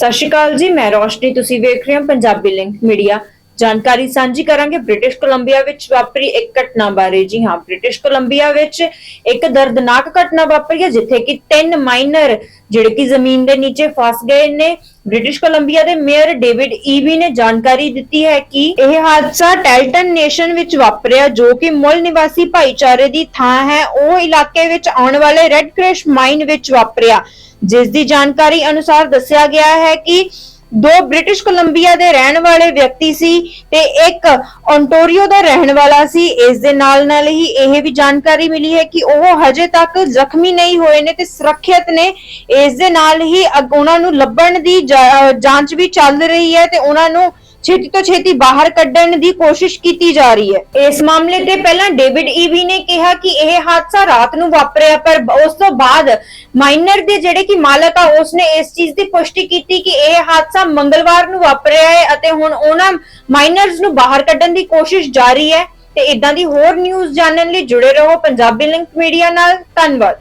ਸਤਿ ਸ਼੍ਰੀ ਅਕਾਲ ਜੀ ਮੈਂ ਰੋਸ਼ਨੀ ਤੁਸੀਂ ਵੇਖ ਰਹੇ ਹੋ ਪੰਜਾਬੀ ਲਿੰਕ ਮੀਡੀਆ। ਜਾਣਕਾਰੀ ਸਾਂਝੀ ਕਰਾਂਗੇ। ਬ੍ਰਿਟਿਸ਼ ਕੋਲੰਬੀਆ ਵਿੱਚ ਵਾਪਰੀ ਇੱਕ ਘਟਨਾ ਬਾਰੇ। ਜੀ ਹਾਂ, ਬ੍ਰਿਟਿਸ਼ ਕੋਲੰਬੀਆ ਵਿੱਚ ਇੱਕ ਦਰਦਨਾਕ ਘਟਨਾ ਵਾਪਰੀ ਹੈ, ਜਿੱਥੇ ਕਿ ਤਿੰਨ ਮਾਈਨਰ ਜਿਹੜੇ ਕਿ ਜ਼ਮੀਨ ਦੇ ਨੀਚੇ ਫਸ ਗਏ ਨੇ। ਬ੍ਰਿਟਿਸ਼ ਕੋਲੰਬੀਆ ਦੇ ਮੇਅਰ ਡੇਵਿਡ ਈਵੀ ਨੇ ਜਾਣਕਾਰੀ ਦਿੱਤੀ ਹੈ ਕਿ ਇਹ ਹਾਦਸਾ ਟੈਲਟਨ ਨੇਸ਼ਨ ਵਿੱਚ ਵਾਪਰਿਆ, ਜੋ ਕਿ ਮੁੱਲ ਨਿਵਾਸੀ ਭਾਈਚਾਰੇ ਦੀ ਥਾਂ ਹੈ। ਉਹ ਇਲਾਕੇ ਵਿੱਚ ਆਉਣ ਵਾਲੇ ਰੈੱਡ ਕ੍ਰਿਸ਼ ਮਾਈਨ ਵਿੱਚ ਵਾਪਰਿਆ। ਜਿਸ ਦੀ ਜਾਣਕਾਰੀ ਅਨੁਸਾਰ ਦੱਸਿਆ ਗਿਆ ਹੈ ਕਿ ਦੋ ਬ੍ਰਿਟਿਸ਼ ਕੋਲੰਬੀਆ ਦੇ ਰਹਿਣ ਵਾਲੇ ਵਿਅਕਤੀ ਸੀ ਤੇ ਇੱਕ ontario ਦਾ ਰਹਿਣ ਵਾਲਾ ਸੀ। ਇਸ ਦੇ ਨਾਲ ਨਾਲ ਹੀ ਇਹ ਵੀ ਜਾਣਕਾਰੀ ਮਿਲੀ ਹੈ ਕਿ ਉਹ ਹਜੇ ਤੱਕ ਜ਼ਖਮੀ ਨਹੀਂ ਹੋਏ ਨੇ ਤੇ ਸੁਰੱਖਿਅਤ ਨੇ। ਇਸ ਦੇ ਨਾਲ ਹੀ ਉਹਨਾਂ ਨੂੰ ਲੱਭਣ ਦੀ ਜਾਂਚ ਵੀ ਚੱਲ ਰਹੀ ਹੈ ਤੇ ਉਹਨਾਂ ਨੂੰ ਛੇਤੀ ਤੋਂ ਛੇਤੀ ਬਾਹਰ ਕੱਢਣ ਦੀ ਕੋਸ਼ਿਸ਼ ਕੀਤੀ ਜਾ ਰਹੀ ਹੈ। ਇਸ ਮਾਮਲੇ ਤੇ ਪਹਿਲਾਂ ਡੇਵਿਡ ਈਵੀ ਨੇ ਕਿਹਾ ਕਿ ਇਹ ਹਾਦਸਾ ਰਾਤ ਨੂੰ ਵਾਪਰਿਆ, ਪਰ ਉਸ ਤੋਂ ਬਾਅਦ ਮਾਈਨਰ ਦੇ ਜਿਹੜੇ ਕਿ ਮਾਲਕ ਆ, ਉਸਨੇ ਇਸ ਚੀਜ਼ ਦੀ ਪੁਸ਼ਟੀ ਕੀਤੀ ਕਿ ਇਹ ਹਾਦਸਾ ਮੰਗਲਵਾਰ ਨੂੰ ਵਾਪਰਿਆ ਹੈ ਅਤੇ ਹੁਣ ਉਹਨਾਂ ਮਾਈਨਰਸ ਨੂੰ ਬਾਹਰ ਕੱਢਣ ਦੀ ਕੋਸ਼ਿਸ਼ ਜਾਰੀ ਹੈ। ਤੇ ਇਦਾਂ ਦੀ ਹੋਰ ਨਿਊਜ਼ ਜਾਣਨ ਲਈ ਜੁੜੇ ਰਹੋ ਪੰਜਾਬੀ ਲਿੰਕ ਮੀਡੀਆ ਨਾਲ। ਧੰਨਵਾਦ।